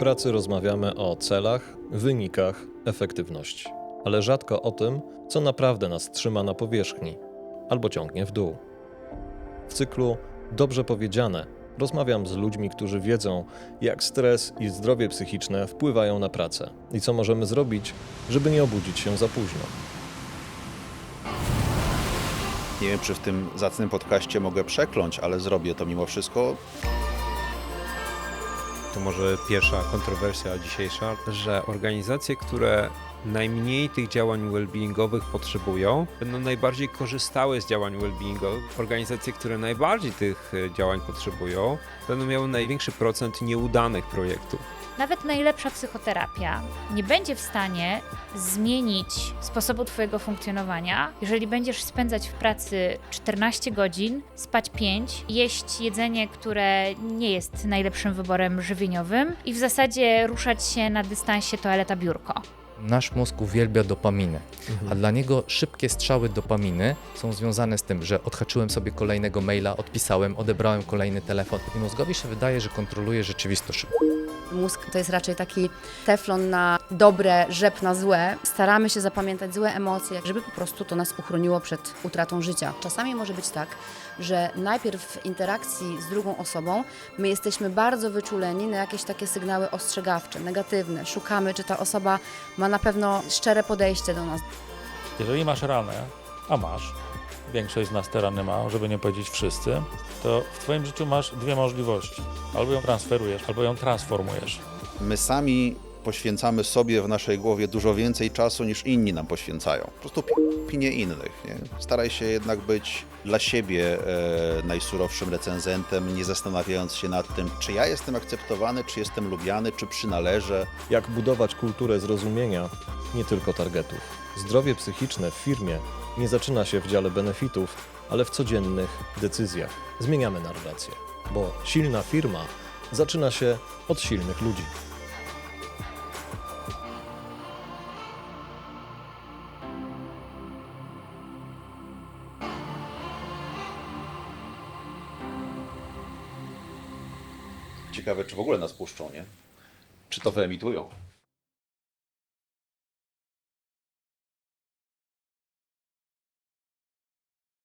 pracy rozmawiamy o celach, wynikach, efektywności, ale rzadko o tym, co naprawdę nas trzyma na powierzchni albo ciągnie w dół. W cyklu Dobrze powiedziane rozmawiam z ludźmi, którzy wiedzą, jak stres i zdrowie psychiczne wpływają na pracę i co możemy zrobić, żeby nie obudzić się za późno. Nie wiem, czy w tym zacnym podcaście mogę przekląć, ale zrobię to mimo wszystko. To może pierwsza kontrowersja dzisiejsza, że organizacje, które najmniej tych działań well-beingowych potrzebują, będą najbardziej korzystały z działań well-beingowych. Organizacje, które najbardziej tych e, działań potrzebują, będą miały największy procent nieudanych projektów. Nawet najlepsza psychoterapia nie będzie w stanie zmienić sposobu Twojego funkcjonowania, jeżeli będziesz spędzać w pracy 14 godzin, spać 5, jeść jedzenie, które nie jest najlepszym wyborem żywieniowym i w zasadzie ruszać się na dystansie toaleta-biurko. Nasz mózg uwielbia dopaminę, a dla niego szybkie strzały dopaminy są związane z tym, że odhaczyłem sobie kolejnego maila, odpisałem, odebrałem kolejny telefon i mózgowi się wydaje, że kontroluje rzeczywistość. Mózg to jest raczej taki teflon na dobre, rzep na złe. Staramy się zapamiętać złe emocje, żeby po prostu to nas uchroniło przed utratą życia. Czasami może być tak, że najpierw w interakcji z drugą osobą my jesteśmy bardzo wyczuleni na jakieś takie sygnały ostrzegawcze, negatywne. Szukamy, czy ta osoba ma na pewno szczere podejście do nas. Jeżeli masz ranę, a masz, większość z nas te rany ma, żeby nie powiedzieć wszyscy, to w Twoim życiu masz dwie możliwości. Albo ją transferujesz, albo ją transformujesz. My sami poświęcamy sobie w naszej głowie dużo więcej czasu niż inni nam poświęcają. Po prostu pi- opinie innych. Nie? Staraj się jednak być dla siebie e, najsurowszym recenzentem, nie zastanawiając się nad tym, czy ja jestem akceptowany, czy jestem lubiany, czy przynależę. Jak budować kulturę zrozumienia, nie tylko targetów. Zdrowie psychiczne w firmie nie zaczyna się w dziale benefitów, ale w codziennych decyzjach. Zmieniamy narrację, bo silna firma zaczyna się od silnych ludzi. Ciekawe, czy w ogóle nas puszczą, nie? Czy to wyemitują?